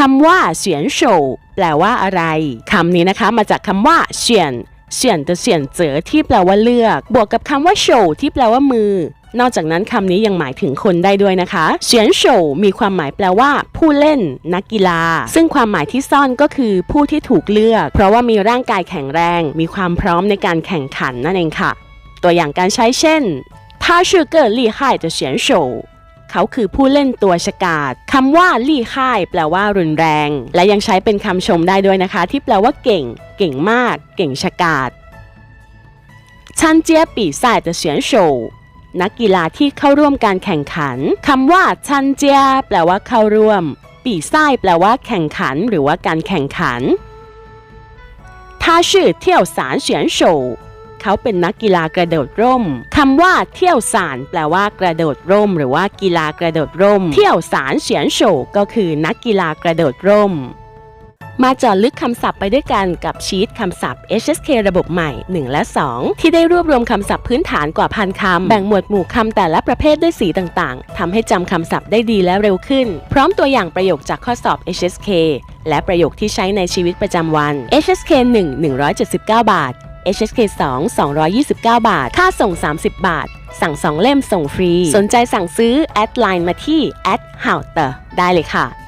คำว่าเฉียนโฉวแปลว่าอะไรคำนี้นะคะมาจากคำว่าเฉียนเฉียน的เฉียนเจอที่แปลว่าเลือก บวกกับคำว่าโฉวที่แปลว่ามือ นอกจากนั้นคำนี้ยังหมายถึงคนได้ด้วยนะคะเฉียนโฉวมีความหมายแปลว่า ผู้เล่น นักกีฬา ซึ่งความหมายที่ซ่อนก็คือผู้ที่ถูกเลือก เพราะว่ามีร่างกายแข็งแรง มีความพร้อมในการแข่งขันนั่นเองค่ะ ตัวอย่างการใช้เช่น他是个厉害的选手 เขาคือผู้เล่นตัวฉกาจคำว่าลี่ค่ายแปลว่ารุนแรง และยังใช้เป็นคำชมได้ด้วยนะคะ ที่แปลว่าเก่ง เก่งมาก เก่งฉกาจ参加比赛的选手นักกีฬาที่เข้าร่วมการแข่งขันคำว่าชันเจียแปลว่าเข้าร่วม ปีไส้แปลว่าแข่งขันหรือว่าการแข่งขัน他是跳伞选手 เขาเป็นนักกีฬากระโดดร่มคำว่าเที่ยวสารแปลว่ากระโดดร่ม หรือว่ากีฬากระโดดร่ม เที่ยวสารเฉียนโฉก็คือนักกีฬากระโดดร่ม มาจาะลึกคำศัพท์ไปด้วยกันกับชีตคำศัพท์ HSK ระบบใหม่ 1 และ 2 ที่ได้รวบรวมคำศัพท์พื้นฐานกว่าพันคำแบ่งหมวดหมู่คำแต่ละประเภทด้วยสีต่างๆทำให้จำคำศัพท์ได้ดีและเร็วขึ้น พร้อมตัวอย่างประโยคจากข้อสอบ HSK และประโยคที่ใช้ในชีวิตประจำวัน HSK 1 179 บาท HSK 2 229 บาท ค่าส่ง 30 บาท สั่ง 2 เล่มส่งฟรี สนใจสั่งซื้อ แอดไลน์มาที่ h o w t e r ได้เลยค่ะ